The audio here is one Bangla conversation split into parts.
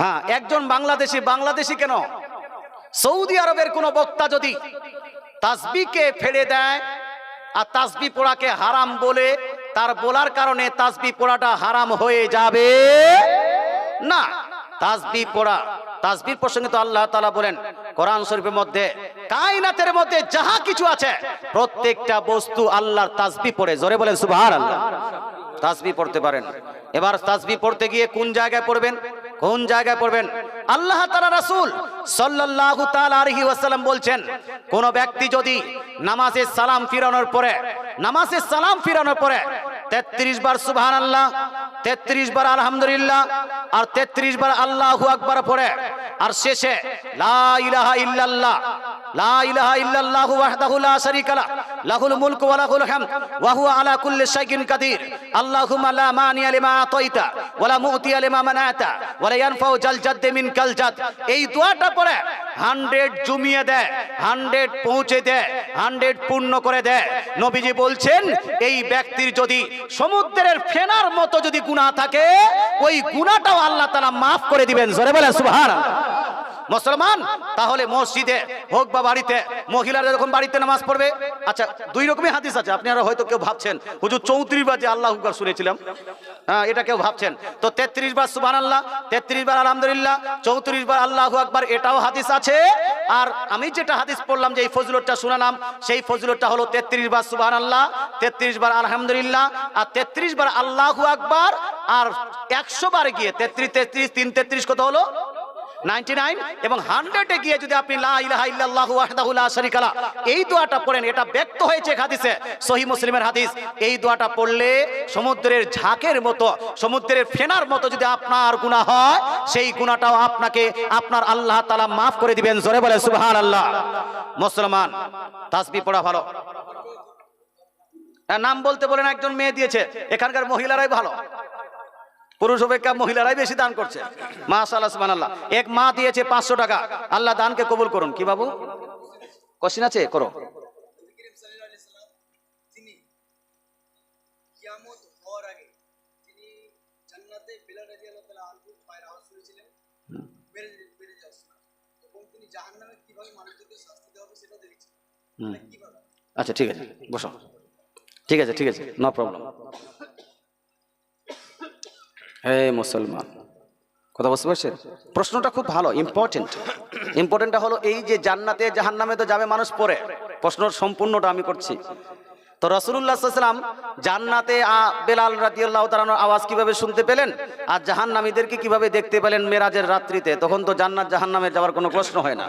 হ্যাঁ একজন বাংলাদেশি বাংলাদেশি কেন? সৌদি আরবের কোন বক্তা যদি তাসবিকে ফেলে দেয় আর তাসবি পোড়াকে হারাম বলে তার বলার কারণে তাসবি পোড়াটা হারাম হয়ে যাবে? না তাসবি পোড়া তাসবির প্রসঙ্গে তো আল্লাহ তাআলা বলেন, কোরআন শরীফের মধ্যে, কায়নাতের মধ্যে যাহা কিছু আছে, প্রত্যেকটা বস্তু আল্লাহর তাসবি পড়ে। জোরে বলেন সুবহানাল্লাহ। তাসবি পড়তে পারেন। এবার তাসবি পড়তে গিয়ে কোন জায়গায় পড়বেন? কোন জায়গায় পড়বেন? আল্লাহ তালা রাসুল সাল্লাল্লাহু তাল ওয়াসাল্লাম বলছেন, কোন ব্যক্তি যদি নামাজের সালাম ফিরানোর পরে নামাজের সালাম ফিরানোর পরে 33 বার সুবহানাল্লাহ 33 বার আলহামদুলিল্লাহ, আর 33 বার আল্লাহু আকবার পরে আর শেষে লা ইলাহা ইল্লাল্লাহ লা ইলাহা ইল্লাল্লাহু ওয়াহদাহু লা শারীকা লা, লাহুল মুলকু ওয়া লাহুল হামদ, ওয়া হুয়া আলা কুল্লি শাইইন কাদির। আল্লাহুম্মা লা মানিয়া লিমা আতাইতা, ওয়া লা মুতিয়া লিমা মানাতা, ওয়া লা ইয়ানফাউ জাল জাদ্দি মিনকাল জাদ। এই দোয়াটা পড়ে 100 জমিয়ে দেয় 100 পৌঁছে দেয় 100 পূর্ণ করে দেয় নবীজি বলছেন, এই ব্যক্তির যদি সমুদ্রের ফেনার মতো যদি গুনাহ থাকে, ওই গুনাহটাও আল্লাহ তাআলা maaf করে দিবেন। জোরে বলে সুবহানাল্লাহ। মুসলমান? তাহলে মসজিদে হোক বা বাড়িতে, মহিলারা যখন বাড়িতে নামাজ পড়বে আচ্ছা দুই রকমের হাদিস আছে। আপনারা হয়তো কেউ ভাবছেন, হুজুর চৌত্রিশ বার যে আল্লাহ আকবার শুনেছিলাম। হ্যাঁ এটা কেউ ভাবছেন। তো তেত্রিশ বার সুবান আল্লাহ তেত্রিশ বার আলহামদুলিল্লাহ, চৌত্রিশ বার আল্লাহ আকবার, এটাও হাদিস আছে। আর আমি যেটা হাদিস পড়লাম যে এই ফজলতটা শুনালাম, সেই ফজলতটা হলো তেত্রিশ বার সুবান আল্লাহ তেত্রিশ বার আলহামদুলিল্লাহ, আর তেত্রিশ বার আল্লাহ আকবার, আর একশো বার গিয়ে তেত্রিশ তেত্রিশ, তিন তেত্রিশ কত হলো? 99 এবং 100 এ গিয়ে যদি আপনি এই পড়েন, এটা ব্যক্ত হয়েছে মুসলিমের হাদিস। এই পড়লে সমুদ্রের ঝাঁকের মতো, সমুদ্রের ফেনার মতো যদি আপনার গুনাহ হয়, সেই গুনাহটাও আপনাকে, আপনার আল্লাহ তাআলা maaf করে দিবেন, জোরে বলে সুবহানাল্লাহ। মুসলমান, তাসবিহ পড়া ভালো। নাম বলতে বলেন একজন মেয়ে দিয়েছে, এখানকার মহিলারাই ভালো। পুরুষ অপেক্ষা মহিলারাই বেশি দান করছে। মাশাআল্লাহ, সুবহানাল্লাহ। এক মা দিয়েছে পাঁচশো টাকা। আল্লাহ দানকে কবুল করুন। কি বাবু? কোশ্চিন আছে? করো। আচ্ছা ঠিক আছে। বসো। ঠিক আছে ঠিক আছে। নো প্রবলেম হে মুসলমান, কথা বুঝতে পারছেন? প্রশ্নটা খুব ভালো ইম্পর্টেন্ট ইম্পর্টেন্টটা হলো এই যে জান্নাতে, জাহান্নামে তো যাবে মানুষ পরে। প্রশ্ন সম্পূর্ণটা আমি করছি। তো রসুল্লাহ সাল্লাম জান্নাতে বেলাল রাদিয়াল্লাহু তাআলার আওয়াজ কীভাবে শুনতে পেলেন আর জাহান্নামীদেরকে কীভাবে দেখতে পেলেন মেরাজের রাত্রিতে, তখন তো জান্নাত জাহান্নামে যাওয়ার কোনো প্রশ্ন হয় না।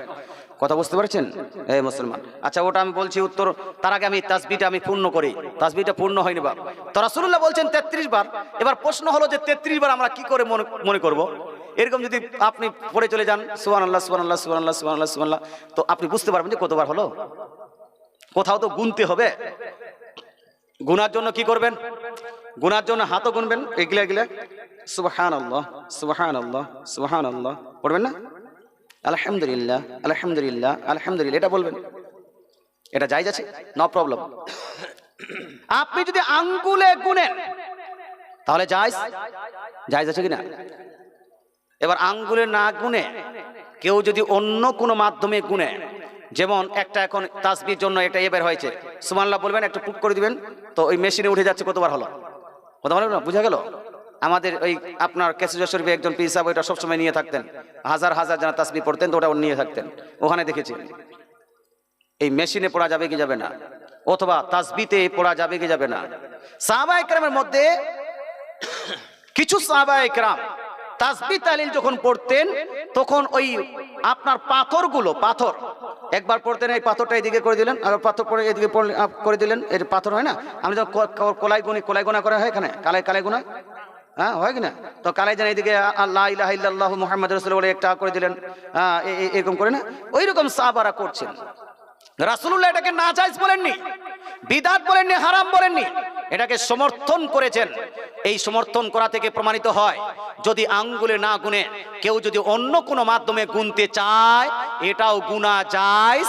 কথা বুঝতে পারছেন? এই মুসলমান। আচ্ছা ওটা আমি বলছি উত্তর। তার আগে আমি তাসবিটা আমি পূর্ণ করি। তাসবিটা পূর্ণ হয়নি বা তো রাসূলুল্লাহ বলছেন তেত্রিশ বার। এবার প্রশ্ন হলো যে তেত্রিশ বার আমরা কি করে মনে করব? এরকম যদি আপনি পড়ে চলে যান সুবান আল্লাহ সুবান আল্লাহ সুবান আল্লাহ সুবান আল্লাহ সুবান তো আপনি বুঝতে পারবেন যে কতবার হলো। কোথাও তো গুনতে হবে। গুনার জন্য কি করবেন? গুনার জন্য হাতও গুনবেন। এগুলা এগুলা সুবহান আল্লাহ সুবহান আল্লাহ সুবহান আল্লাহ পড়বেন না? আলহামদুলিল্লাহ আলহামদুলিল্লাহ আলহামদুলিল্লাহ, এটা বলবেন। এটা জায়জ আছে নো প্রবলেম আপনি যদি আঙ্গুলে গুনেন, তাহলে জায়জ জায়জ আছে কিনা? এবার আঙ্গুলে না গুনে, কেউ যদি অন্য কোনো মাধ্যমে গুনে, যেমন একটা এখন তাসবির জন্য এটা এবার হয়েছে সুমাল্লাহ বলবেন, একটু পুক করে দিবেন, তো ওই মেশিনে উঠে যাচ্ছে, কতবার হলো? কথা বলেন না, বুঝা গেল? আমাদের ওই আপনার কেসিজর শরীফে একজন পি সাহেব, ওইটা সবসময় নিয়ে থাকতেন। হাজার হাজার যারা তাসবি পড়তেন তো ওটা নিয়ে থাকতেন। ওখানে দেখেছি। এই মেশিনে পড়া যাবে কি যাবে না? অথবা তাসবিতে পড়া যাবে কি যাবে না? সাহাবা একরামের মধ্যে কিছু সাহাবা একরাম তাসবি তালিল যখন পড়তেন, তখন ওই আপনার পাথরগুলো, পাথর, একবার পড়তেন, এই পাথরটা এদিকে করে দিলেন আর পাথর পরে এদিকে করে দিলেন, এর পাথর হয় না? আমি যখন কলাই গুনি, কলাই গোনা করা হয় এখানে, কালাই কালাই গোনা? হ্যাঁ হয় কিনা? তো কালাই যেন এদিকে আল্লাহ ইল্লাল্লাহু মুহাম্মাদুর রাসূলুল্লাহ বলে একটা করে দিলেন। এরকম করে না? ওই রকম সাহাবারা করছেন। রাসূলুল্লাহ এটাকে নাজায়েজ বলেননি, বিদাত বলেননি, হারাম বলেননি, এটাকে সমর্থন করেছেন। এই সমর্থন করা থেকে প্রমাণিত হয়, যদি আঙ্গুলে না গুনে, কেউ যদি অন্য কোনো মাধ্যমে গুনতে চায়, এটাও গুনা যায়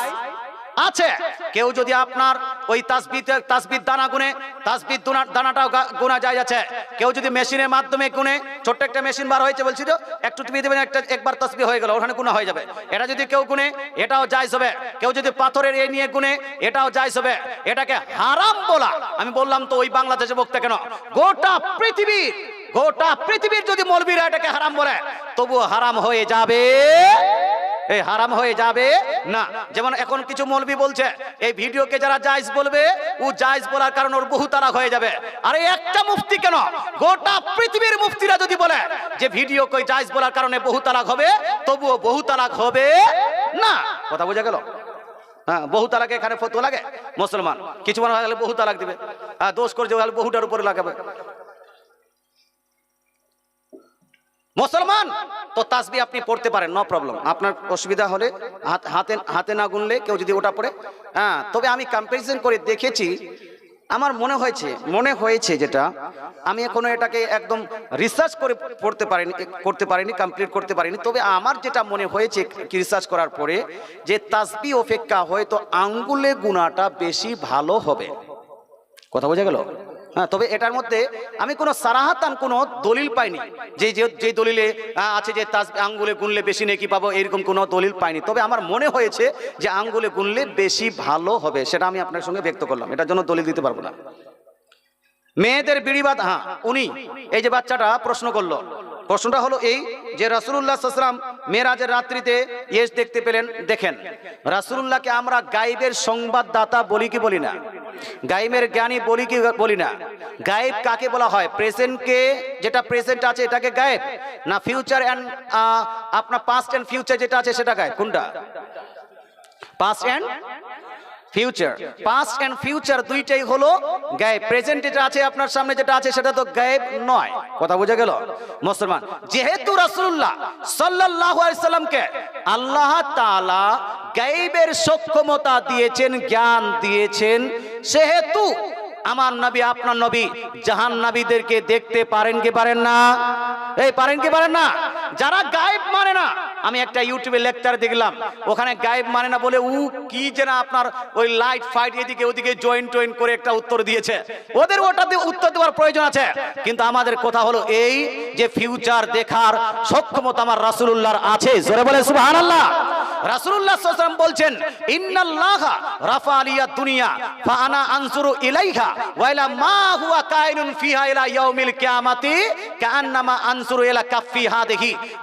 আছে। কেউ যদি আপনার ওই তাসবিদ তাসবিদ দানা গুনে, তাসবিদ দানা- দানাটাও গোনা যায় আছে কেউ যদি মেশিনের মাধ্যমে গুনে, ছোট্ট একটা মেশিন বার হয়েছে বলছিল একটু টিপে দেবেন একটা, একবার তাসবি হয়ে গেল, ওখানে গুণা হয়ে যাবে। এটা যদি কেউ গুনে, এটাও জায়জ হবে। কেউ যদি পাথরের এ নিয়ে গুনে, এটাও জায়জ হবে। এটাকে হারাম বলা। আমি বললাম তো ওই বাংলাদেশে বক্তা কেন? গোটা পৃথিবীর গোটা পৃথিবীর যদি মলবিরা এটাকে হারাম বলে, তবুও হারাম হয়ে যাবে। এই হারাম হয়ে যাবে? না। যেমন এখন কিছু মৌলবি বলছে, এই ভিডিওকে যারা জায়েজ বলবে, ও জায়েজ বলার কারণে ওর বহু তালাক হয়ে যাবে। আরে একটা মুফতি কেন? গোটা পৃথিবীর মুফতিরা যদি বলে যে ভিডিও কই জায়েজ বলার কারণে বহু তালাক হবে, তবুও বহু তালাক হবে না। কথা বোঝা গেল? হ্যাঁ বহু তালাকে এখানে ফতো লাগে মুসলমান। কিছু মনে হয় বহু তালাক দিবে। হ্যাঁ দোষ তাহলে বহুটার উপরে লাগাবে। মুসলমান? তো তাসবি আপনি পড়তে পারেন নো প্রবলেম আপনার অসুবিধা হলে হাত- হাতে না গুনলে কেউ যদি ওটা পড়ে হ্যাঁ তবে আমি কম্পারিজন করে দেখেছি, আমার মনে হয়েছে মনে হয়েছে যেটা, আমি এখনও এটাকে একদম রিসার্চ করে পড়তে পারিনি, করতে পারিনি কমপ্লিট করতে পারিনি, তবে আমার যেটা মনে হয়েছে রিসার্চ করার পরে, যে তাসবি অপেক্ষা হয়তো আঙ্গুলে গুণাটা বেশি ভালো হবে। কথা বোঝা গেল? হ্যাঁ তবে এটার মধ্যে আমি কোনো সারাহাতান কোনো দলিল পাইনি। যে, যে- দলিলে আছে যে তাস, আঙ্গুলে গুনলে বেশি নেকি পাবো, এরকম কোনো দলিল পাইনি। তবে আমার মনে হয়েছে যে আঙ্গুলে গুনলে বেশি ভালো হবে, সেটা আমি আপনার সঙ্গে ব্যক্ত করলাম। এটার জন্য দলিল দিতে পারব না। মেয়েদের বিড়িবাদ হ্যাঁ উনি, এই যে বাচ্চাটা প্রশ্ন করল। প্রশ্নটা হলো এই যে রাসুল্লাহ সাল্লাম মেয়েরাজের রাত্রিতে ইয়েস দেখতে পেলেন, দেখেন। রাসুল্লাহকে আমরা গাইবের সংবাদদাতা বলি কি বলি না? গাইবের জ্ঞানী বলি কি বলি না? গায়েব কাকে বলা হয়? প্রেজেন্টকে যেটা প্রেজেন্ট আছে এটাকে গায়েব? না ফিউচার অ্যান্ড আপনার পাস্ট অ্যান্ড ফিউচার যেটা আছে সেটা গায়েব। কোনটা? Past and future past and future দুইটাই হলো গায়েব। প্রেজেন্ট যেটা আছে আপনার সামনে যেটা আছে সেটা তো গায়েব নয়। কথা বোঝা গেল? মুসলমান, যেহেতু রাসূলুল্লাহ সাল্লাল্লাহু আলাইহি সাল্লামকে আল্লাহ তাআলা গায়েবের সক্ষমতা দিয়েছেন, জ্ঞান দিয়েছেন, সেহেতু আমার নবী, আপনার নবী জাহান নবীদেরকে দেখতে পারেন কি পারেন না? এই পারেন কি পারেন না? যারা গায়েব মানে না আমি একটা ইউটিউবে লেকচার দেখলাম। ওখানে গায়েব মানে না বলে, উ, কি যে না আপনার ওই লাইট ফাইট এদিকে ওদিকে জয়েন টয়েন করে একটা উত্তর দিয়েছে। ওদের ওটা দিয়ে উত্তর দেওয়ার প্রয়োজন আছে। কিন্তু আমাদের কথা হলো এই যে ফিউচার দেখার সক্ষমতা আমার রাসূলুল্লাহর আছে। জোরে বলে রাসূলুল্লাহ সাল্লাল্লাহু আলাইহি ওয়াসাল্লাম বলছেন আলিয়া দুনিয়া, ফা আনা আনজুরু ইলাইহা ইলা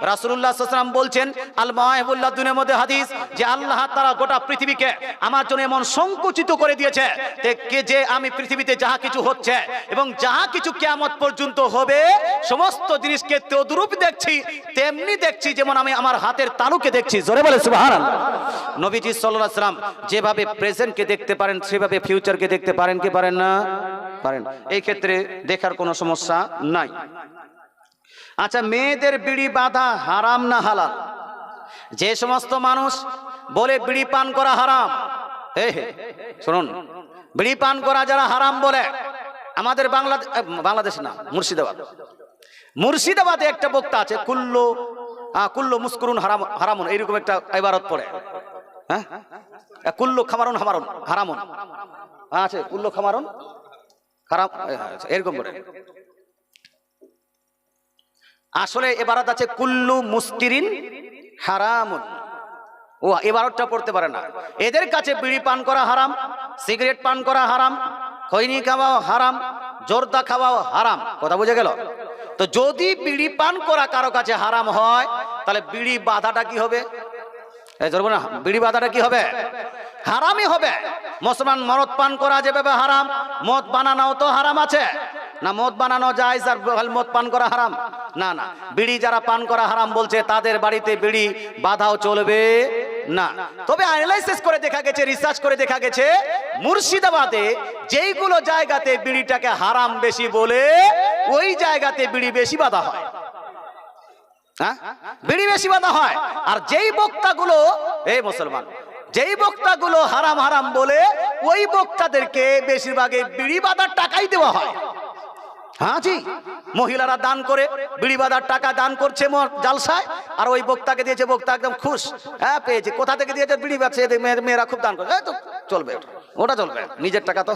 রাসূলুল্লাহ আলাইহি বলছেন আল তদ্রূপ দেখছি, তেমনি দেখছি যেমন আমি আমার হাতের তালুকে দেখছি। জোরে বলে নবীজি সাল্লাম যেভাবে প্রেজেন্টকে দেখতে পারেন, সেভাবে ফিউচারকে দেখতে পারেন, কি পারেন না? পারেন। এই ক্ষেত্রে দেখার কোনো সমস্যা নাই। আচ্ছা মেয়েদের বিড়ি বাঁধা হারাম না হালাল? যে সমস্ত মানুষ বলে বিড়ি পান করা হারাম। হে শুনুন বিড়ি পান করা যারা হারাম বলে আমাদের বাংলাদেশ বাংলাদেশ না মুর্শিদাবাদ। মুর্শিদাবাদে একটা বক্তা আছে কুল্লো কুল্লো মুস্কুরুন হারাম হারামুন এইরকম একটা এবারত পড়ে। হ্যাঁ? কুল্লো খামারুন হামারুন হারামুন। হ্যাঁ, আছে কুল্লো খামারুন হারাম আচ্ছা, এরকম করে। আসলে এবারত আছে কুল্লু মুস্কিরিন হারামুন। ও এবারতটা পড়তে পারে না। এদের কাছে বিড়ি পান করা হারাম, সিগারেট পান করা হারাম, খৈনি খাওয়াও হারাম, জোরদা খাওয়াও হারাম। কথা বুঝে গেল? তো যদি বিড়ি পান করা কারও কাছে হারাম হয়, তাহলে বিড়ি বাধাটা কি হবে? না। বিড়ি বাধাটা কি হবে? হারামই হবে। মুসলমান মরদ পান করা যেভাবে হারাম, মদ বানানোও তো হারাম আছে। না মদ বানানো যায় আর মদ পান করা হারাম। না না, বিড়ি যারা পান করা হারাম বলছে, তাদের বাড়িতে বিড়ি বাধাও চলবে না। তবে অ্যানালাইসিস করে দেখা গেছে রিসার্চ করে দেখা গেছে, মুর্শিদাবাদে যেইগুলো জায়গাতে বিড়িটাকে হারাম বেশি বলে, ওই জায়গাতে বিড়ি বেশি বাধা হয়। হ্যাঁ? বিড়ি বেশি বাধা হয়। আর যেই বক্তাগুলো এই মুসলমান, যেই বক্তাগুলো হারাম হারাম বলে, ওই বক্তাদেরকে বেশিরভাগে বিড়ি বাঁধার টাকাই দেওয়া হয়। হ্যাঁ জি, মহিলারা দান করে, বিড়ি বাঁধার টাকা দান করছে জালসায়, আর ওই বক্তাকে দিয়েছে বক্তা একদম খুশ। হ্যাঁ পেয়েছে। কোথা থেকে দিয়েছে? বিড়ি বাচ্চা মেয়ের- খুব দান করে। চলবে। ওটা। ওটা চলবে। নিজের টাকা তো,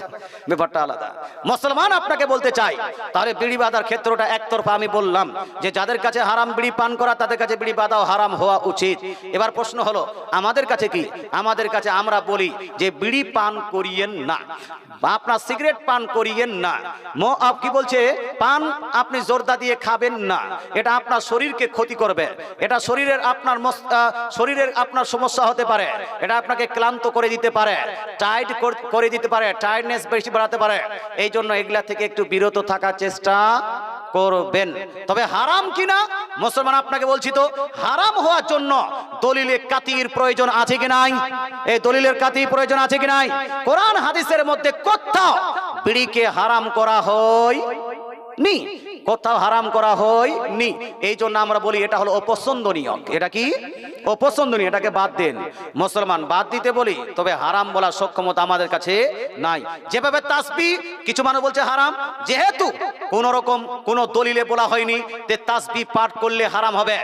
ব্যাপারটা আলাদা। মুসলমান আপনাকে বলতে চাই, তাহলে বিড়ি বাঁধার ক্ষেত্রটা একতরফা আমি বললাম, যে যাদের কাছে হারাম বিড়ি পান করা, তাদের কাছে বিড়ি বাঁধাও হারাম হওয়া উচিত। এবার প্রশ্ন হলো, আমাদের কাছে কি? আমাদের কাছে আমরা বলি যে বিড়ি পান করিয়েন না। আপনার সিগারেট পান করিয়েন না। মো আপ কি বলছে? পান আপনি জোরদা দিয়ে খাবেন না। এটা আপনার শরীরকে ক্ষতি করবে। এটা শরীরের আপনার শরীরের আপনার সমস্যা হতে পারে। এটা আপনাকে ক্লান্ত করে দিতে পারে। টাইট করে দিতে পারে টায়ার্ডনেস বেশি বাড়াতে পারে। এই জন্য এগুলা থেকে একটু বিরত থাকার চেষ্টা করবেন। তবে হারাম কিনা? মুসলমান আপনাকে বলছি তো, হারাম হওয়ার জন্য দলিলের কাতির প্রয়োজন আছে কি নাই? এই দলিলের কাতি প্রয়োজন আছে কি নাই? কোরআন হাদিসের মধ্যে কোথাও বিড়িকে হারাম করা হয় নি কোথাও হারাম করা হয় নি এই জন্য আমরা বলি এটা হলো অপছন্দনীয়। এটা কি? অপছন্দনীয়, এটাকে বাদ দেন। মুসলমান, বাদ দিতে বলি, তবে হারাম বলার সক্ষমতা আমাদের কাছে নাই। যেভাবে তাসবি কিছু মানুষ বলছে হারাম, যেহেতু কোন রকম কোন দলিলে বলা হয়নি যে তাসবি পাঠ করলে হারাম হবে।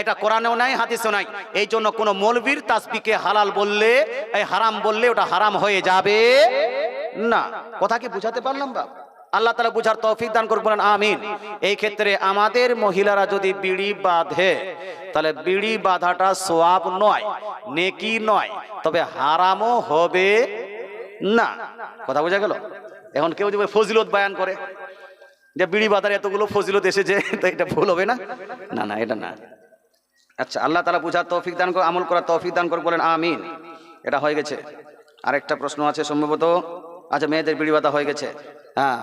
এটা কোরআনেও নাই, হাদিসেও নাই। এই জন্য কোন মৌলবীর তাসবিকে হালাল বললে, এই হারাম বললে ওটা হারাম হয়ে যাবে না। কথা কি বুঝাতে পারলাম বা আল্লাহ তালা বুঝার তৌফিক দান করুন বলেন আমিন। এই ক্ষেত্রে আমাদের মহিলারা যদি বিড়ি বাঁধে, তাহলে বিড়ি বাঁধাটা সোয়াব নয়, নেকি নয়, তবে হারামও হবে না। কথা বোঝা গেল? এখন কেউ যদি ফজিলত বায়ান করে যে বিড়ি বাঁধার এতগুলো ফজিলত এসেছে, তো এটা ভুল হবে না? না না, এটা না। আচ্ছা আল্লাহ তালা বুঝার তৌফিক দান করে আমল করার তৌফিক দান করে বলেন আমিন। এটা হয়ে গেছে। আরেকটা প্রশ্ন আছে সম্ভবত। আচ্ছা মেয়েদের বিড়ি বাঁধা হয়ে গেছে। হ্যাঁ।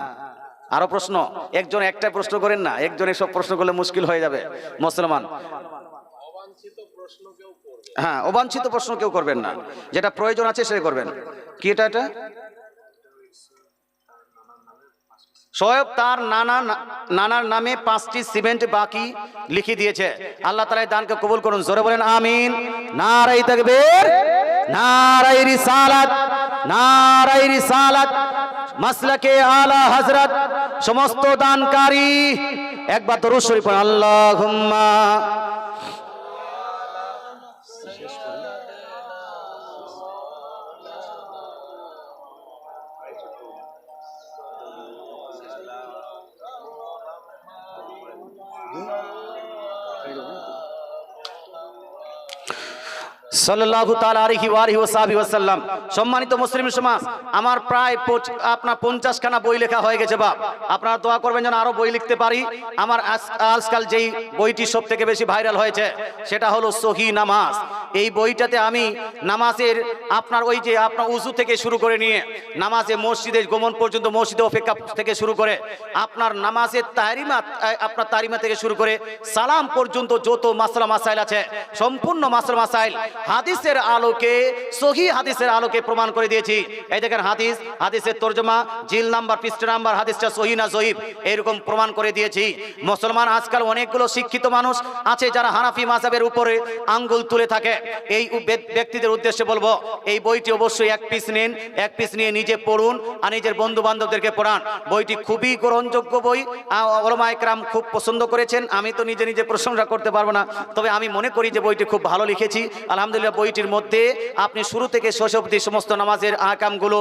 আরও প্রশ্ন? একজন একটা প্রশ্ন করেন না, একজন সব প্রশ্ন করলে মুশকিল হয়ে যাবে। মুসলমান। হ্যাঁ অবাঞ্ছিত প্রশ্ন কেউ করবেন না। যেটা প্রয়োজন আছে সেটা করবেন। কি এটা এটা? শোয়েব তার নানা, নানার নামে পাঁচটি সিমেন্ট বাকি লিখে দিয়েছে। আল্লাহ তালা দানকে কবুল করুন। জোরে বলেন, আমিন। নারাই তাকবীর, নারাই রিসালাত নারাই রিসালাত। মাসলাকে আলা হযরত সমস্ত দানকারী। একবার দরুদ শরীফ পড়ুন আল্লাহুম্মা। সাল্লাল্লাহু তাআলা আলাইহি ওয়া আলিহি ওয়াসাহবিহি ওয়াসাল্লাম। সম্মানিত মুসলিম সমাজ, আমার প্রায় আপনার পঞ্চাশ খানা বই লেখা হয়ে গেছে বাপ। আপনারা দোয়া করবেন যেন আরও বই লিখতে পারি। আমার আজ- আজকাল যেই বইটি সব থেকে বেশি ভাইরাল হয়েছে, সেটা হলো সহি নামাজ। এই বইটাতে আমি নামাজের আপনার ওই যে আপনার উজু থেকে শুরু করে নিয়ে নামাজে মসজিদে গমন পর্যন্ত মসজিদে অপেক্ষা থেকে শুরু করে আপনার নামাজের তারিমা আপনার তারিমা থেকে শুরু করে সালাম পর্যন্ত যত মাসলা মাসাইল আছে, সম্পূর্ণ মাসলা মাসাইল হাদিসের আলোকে, সহি হাদিসের আলোকে প্রমাণ করে দিয়েছি। এই দেখেন হাদিস, হাদিসের তর্জমা, জিল নাম্বার, পৃষ্ঠ নাম্বার, হাদিসটা সহি না জয়ীব এরকম প্রমাণ করে দিয়েছি। মুসলমান আজকাল অনেকগুলো শিক্ষিত মানুষ আছে যারা হানাফি মাসাবের উপরে আঙ্গুল তুলে থাকে। এই ব্যক্তিদের উদ্দেশ্যে বলব, এই বইটি অবশ্যই এক পিস নিন, এক পিস নিয়ে নিজে পড়ুন আর নিজের বন্ধু বান্ধবদেরকে পড়ান। বইটি খুবই গ্রহণযোগ্য বই ওলমা একরাম খুব পছন্দ করেছেন, আমি তো নিজে নিজে প্রশংসা করতে পারব না, তবে আমি মনে করি যে বইটি খুব ভালো লিখেছি। আলহামদুলিল্লাহ, বইটির মধ্যে আপনি শুরু থেকে অবধি সমস্ত নামাজের আকামগুলো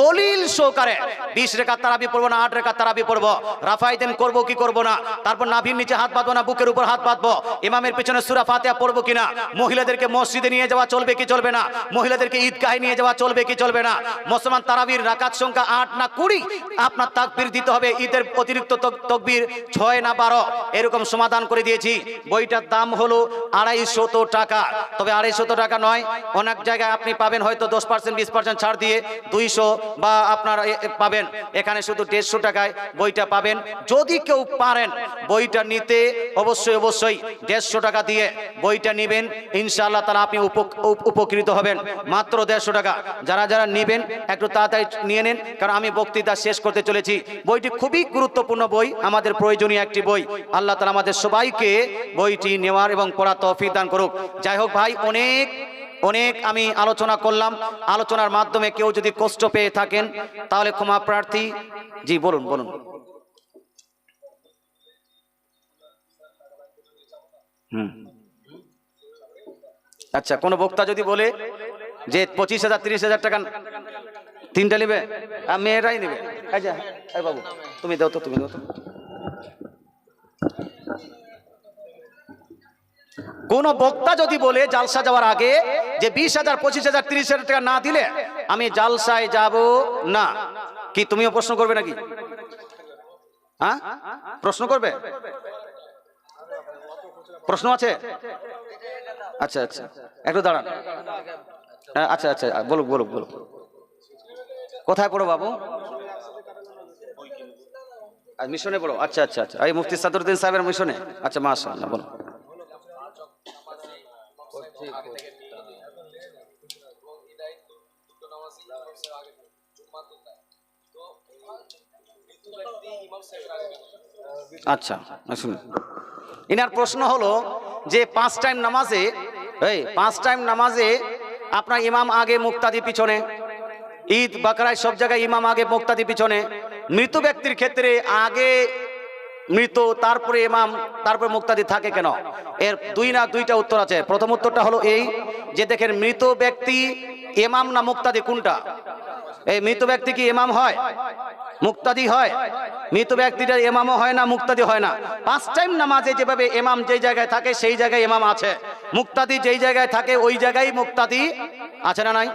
দলিল সহকারে, বিশ রেখা তারাবি পড়ব না, আট রেখা তারাবি পড়ব, রাফাই দেন করব কি করব না, তারপর নাভির নিচে হাত বাঁধবো না, বুকের উপর হাত বাঁধবো, ইমামের পিছনে সুরা ফাতেহা পড়ব কিনা, মহিলাদেরকে মসজিদে নিয়ে যাওয়া চলবে কি চলবে না? মহিলাদেরকে ঈদগাহে নিয়ে যাওয়া চলবে কি চলবে না? মুসলমান তারাবির রাকাত সংখ্যা আট না কুড়ি? আপনার তাকবির দিতে হবে, ঈদের অতিরিক্ত তক- তকবির ছয় না বারো। এরকম সমাধান করে দিয়েছি। বইটার দাম হলো আড়াইশত টাকা। তবে আড়াইশত টাকা নয়, অনেক জায়গায় আপনি পাবেন হয়তো দশ পার্সেন্ট, বিশ পার্সেন্ট ছাড় দিয়ে দুইশো বা আপনার পাবেন। এখানে শুধু দেড়শো টাকায় বইটা পাবেন। যদি কেউ পারেন বইটা নিতে, অবশ্যই অবশ্যই দেড়শো টাকা দিয়ে বইটা নেবেন। ইনশাআল্লাহ তারা আপনি উপ- উপ- উপকৃত হবেন। মাত্র দেড়শো টাকা। যারা যারা নেবেন, একটু তাড়াতাড়ি নিয়ে নেন, কারণ আমি বক্তৃতা শেষ করতে চলেছি। বইটি খুবই গুরুত্বপূর্ণ বই, আমাদের প্রয়োজনীয় একটি বই। আল্লাহ তালা আমাদের সবাইকে বইটি নেওয়ার এবং পড়া তৌফিক দান করুক। যাই হোক ভাই, অনেক অনেক আমি আলোচনা করলাম। আলোচনার মাধ্যমে কেউ যদি কষ্ট পেয়ে থাকেন, তাহলে ক্ষমা প্রার্থী। জি, বলুন বলুন। হুম। আচ্ছা কোনো বক্তা যদি বলে যে পঁচিশ হাজার, তিরিশ হাজার টাকা তিনটা নেবে? আর মেয়েরাই নেবে। বাবু, তুমি দাও তো, তুমি দাও তো। কোন বক্তা যদি বলে জালসা যাওয়ার আগে যে বিশ হাজার, পঁচিশ হাজার, তিরিশ হাজার টাকা না দিলে আমি জালসায় যাব না। কি তুমিও প্রশ্ন করবে নাকি? হ্যাঁ? প্রশ্ন করবে? প্রশ্ন আছে? আচ্ছা আচ্ছা। একটু দাঁড়ান। হ্যাঁ, আচ্ছা আচ্ছা বলুক বলুক বলুক। কোথায় পড়ো বাবু? মিশনে পড়ো? আচ্ছা আচ্ছা আচ্ছা। এই মুফতি সাদরুদ্দিন সাহেবের মিশনে? আচ্ছা মাশা আল্লাহ বলো আচ্ছা শুনুন ইনার প্রশ্ন হলো যে পাঁচ টাইম নামাজে, এই পাঁচ টাইম নামাজে আপনার ইমাম আগে মুক্তাদি পিছনে, ঈদ, বাকরায় সব জায়গায় ইমাম আগে মুক্তাদি পিছনে। মৃত ব্যক্তির ক্ষেত্রে আগে মৃত, তারপরে ইমাম, তারপরে মুক্তাদি থাকে কেন? এর দুই না দুইটা উত্তর আছে। প্রথম উত্তরটা হলো এই যে দেখেন, মৃত ব্যক্তি ইমাম না মুক্তাদি, কোনটা? এই মৃত ব্যক্তি কি ইমাম হয়? মুক্তাদি হয়। মৃত ব্যক্তিটা এমামও হয় না, মুক্তাদি হয় না। পাঁচ টাইম নামাজে যেভাবে এমাম যেই জায়গায় থাকে, সেই জায়গায় এমাম আছে। মুক্তাদি যেই জায়গায় থাকে, ওই জায়গায় মুক্তাদি আছে না নাই?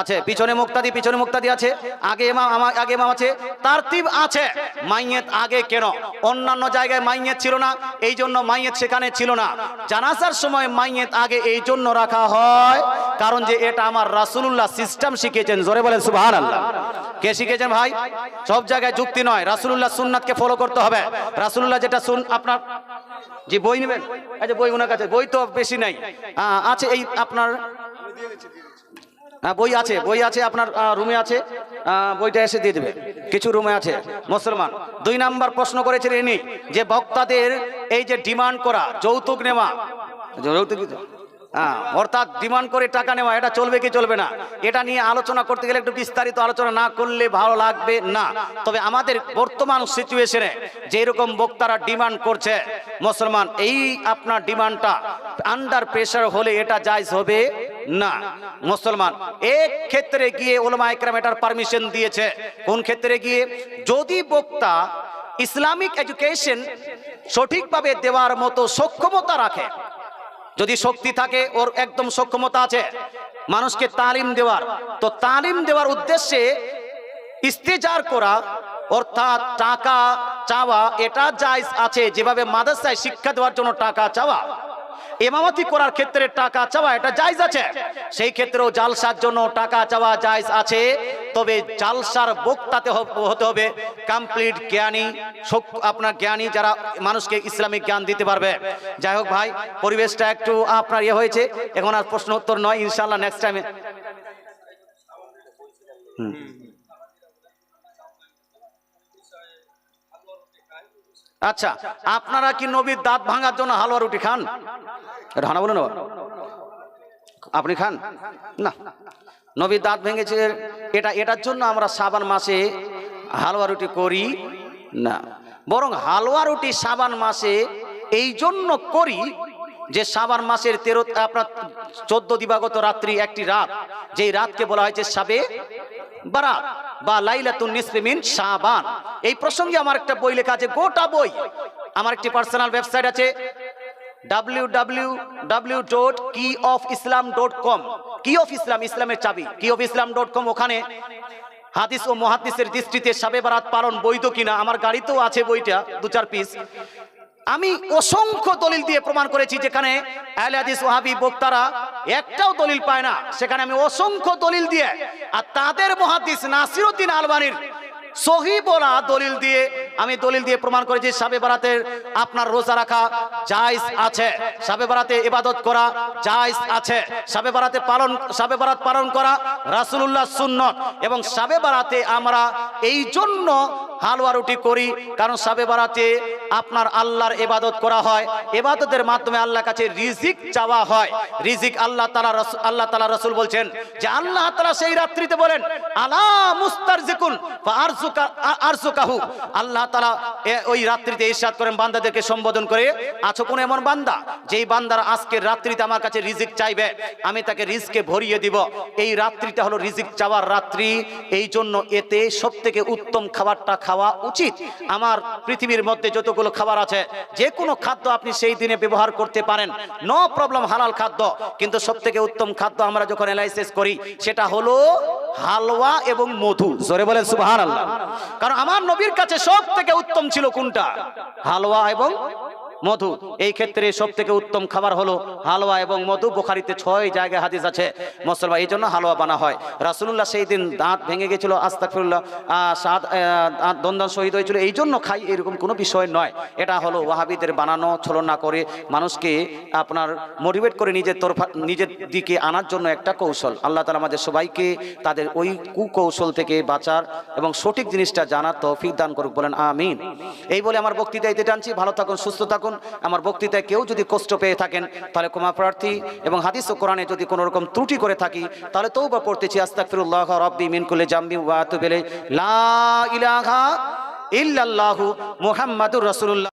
আছে। পিছনে মুক্তাদি পিছনে মুক্তাদি আছে। আগে এমাম আমার আগে এমাম আছে। তার তারতিব আছে। মাইয়েত আগে কেন? অন্যান্য জায়গায় মাইয়েত ছিল না, এই জন্য মাইয়েত সেখানে ছিল না। জানাজার সময় মাইয়েত আগে এই জন্য রাখা হয়, কারণ যে এটা আমার রাসূলুল্লাহ সিস্টেম শিখিয়েছেন। জোরে বলেন, সুবহানাল্লাহ। কে শিখেছেন ভাই? সব জায়গায় যুক্তি নয়। রাসূলুল্লাহ সুন্নাতকে ফলো করতে হবে। রাসূলুল্লাহ যেটা শুন আপনার যে বই নেবেন? আচ্ছা বই ওনার কাছে, বই তো বেশি নাই। আছে এই আপনার হ্যাঁ বই আছে বই আছে আপনার রুমে আছে। বইটা এসে দিয়ে দেবে। কিছু রুমে আছে, মুসলমান। দুই নাম্বার প্রশ্ন করেছেন ইনি যে বক্তাদের এই যে ডিমান্ড করা, যৌতুক নেওয়া যৌতুক অর্থাৎ ডিমান্ড করে টাকা নেওয়া, এটা চলবে কি চলবে না? এটা নিয়ে আলোচনা করতে গেলে একটু বিস্তারিত আলোচনা না করলে ভালো লাগবে না। তবে আমাদের বর্তমান সিচুয়েশনে যেরকম বক্তারা ডিমান্ড করছে, মুসলমান, এই আপনার ডিমান্ডটা আন্ডার প্রেশার হলে এটা জায়জ হবে না। মুসলমান, এক ক্ষেত্রে গিয়ে ওলামা একরাম এটার পারমিশন দিয়েছে। কোন ক্ষেত্রে গিয়ে? যদি বক্তা ইসলামিক এডুকেশন সঠিকভাবে দেওয়ার মতো সক্ষমতা রাখে যদি শক্তি থাকে, ওর একদম সক্ষমতা আছে, মানুষকে তালিম দেওয়ার। তো তালিম দেওয়ার উদ্দেশ্যে ইস্তেজার করা, অর্থাৎ টাকা চাওয়া, এটা জায়জ আছে। যেভাবে মাদ্রাসায় শিক্ষা দেওয়ার জন্য টাকা চাওয়া এমামতি করার ক্ষেত্রে টাকা চাওয়া এটা জায়জ আছে। সেই ক্ষেত্রেও জালসার জন্য টাকা চাওয়া জায়জ আছে। তবে জালসার বক্তাতে হতে হবে কমপ্লিট জ্ঞানী আপনার জ্ঞানী যারা মানুষকে ইসলামিক জ্ঞান দিতে পারবে। যাই হোক ভাই, পরিবেশটা একটু আপনার ইয়ে হয়েছে। এখন আর প্রশ্ন উত্তর নয় ইনশাল্লাহ নেক্সট টাইমে আচ্ছা আপনারা কি নবীর দাঁত ভাঙার জন্য হালুয়া রুটি খান? এটা হানা বলুন। আপনি খান? না। নবীর দাঁত ভেঙেছে, এটা, এটার জন্য আমরা সাবান মাসে হালুয়া রুটি করি, না। বরং হালুয়া রুটি সাবান মাসে এই জন্য করি যে সাবান মাসের তেরো, আপনার চোদ্দ দিবাগত রাত্রি একটি রাত, যেই রাতকে বলা হয়েছে সাবে বারাত। বা লাইলাতুন নিসফি মিন শাবান। এই প্রসঙ্গে আমার একটা বই লেখা আছে, গোটা বই। আমার একটি পার্সোনাল ওয়েবসাইট আছে কম কি অফ ইসলাম ইসলামের চাবি। কি অফ ইসলাম ডট কম ওখানে হাদিস ও মহাদিসের দৃষ্টিতে সাবে বারাত পালন বৈধ কিনা, আমার গাড়িতেও আছে বইটা দু চার পিস আমি অসংখ্য দলিল দিয়ে প্রমাণ করেছি যেখানে বক্তারা একটাও দলিল পায় না। সেখানে আমি অসংখ্য দলিল দিয়ে, আর তাদের মহাদিস নাসিরউদ্দিন আলবানির সহি বলা দলিল দিয়ে, আমি দলিল দিয়ে প্রমাণ করেছি, সাবে বারাতের আপনার রোজা রাখা জায়েজ আছে। সাবে বারাতে ইবাদত করা জায়েজ আছে। সাবে বারাতে পালন, সাবে বারাত পালন করা রাসূলুল্লাহ সুন্নত। এবং সাবে বারাতে আমরা এই জন্য হালুয়া রুটি করি, কারণ সাবে বারাতে আপনার আল্লাহর এবাদত করা হয়। এবাদতের মাধ্যমে আল্লাহর কাছে রিজিক চাওয়া হয়। রিজিক আল্লাহ তালা আল্লাহ তালা রসুল বলছেন যে আল্লাহ তালা সেই রাত্রিতে বলেন, আলা মুস্তার জিকুন আরজুকাহু আল্লাহ ওই রাত্রিতে করেন বান্দাদেরকে সম্বোধন করে, আছো কোন এমন বান্দা, যেই আজকের রাত্রিতে আমার কাছে রিজিক চাইবে? আমি তাকে রিজকে ভরিয়ে দিব। এই রাত্রিটা হলো রিজিক চাওয়ার রাত্রি। এই জন্য এতে উত্তম খাবারটা খাওয়া উচিত। আমার পৃথিবীর মধ্যে যতগুলো খাবার আছে যে কোনো খাদ্য আপনি সেই দিনে ব্যবহার করতে পারেন। নো প্রবলেম, হালাল খাদ্য। কিন্তু সব থেকে উত্তম খাদ্য আমরা যখন অ্যানালাইসিস করি, সেটা হলো হালুয়া এবং মধু। জোরে বলেন সুবহান আল্লাহ কারণ আমার নবীর কাছে সব থেকে উত্তম ছিল কোনটা? হালুয়া এবং মধু। এই ক্ষেত্রে সব থেকে উত্তম খাবার হলো হালুয়া এবং মধু। বোখারিতে ছয় জায়গায় হাদিস আছে, মুসলমান এই জন্য হালুয়া বানা হয়। রাসুল্লাহ সেই দিন দাঁত ভেঙে গেছিল আস্তাকফিরুল্লাহ সাদ দন্দন শহীদ হয়েছিল। এই জন্য খাই এরকম কোনো বিষয় নয়। এটা হলো ওয়াহাবিদের বানানো, ছলনা করে মানুষকে আপনার মোটিভেট করে নিজের তরফা, নিজের দিকে আনার জন্য একটা কৌশল। আল্লাহ তালা আমাদের সবাইকে তাদের ওই কুকৌশল থেকে বাঁচার এবং সঠিক জিনিসটা জানার তৌফিক দান করুক। বলেন, আমিন। এই বলে আমার বক্তৃতা এতে টানছি। ভালো থাকুন, সুস্থ থাকুন। আমার বক্তৃতায় কেউ যদি কষ্ট পেয়ে থাকেন, তাহলে ক্ষমা প্রার্থী এবং হাদিস ও কোরআনে যদি কোনো রকম ত্রুটি করে থাকি, তাহলে তৌবা পড়তেছি, আস্তাগফিরুল্লাহ রব্বি মিন মিনকুলে জাম্বি ওয়া আতুবু ইলাইহি। লা ইলাহা ইল্লাল্লাহু মুহাম্মাদুর রাসূলুল্লাহ।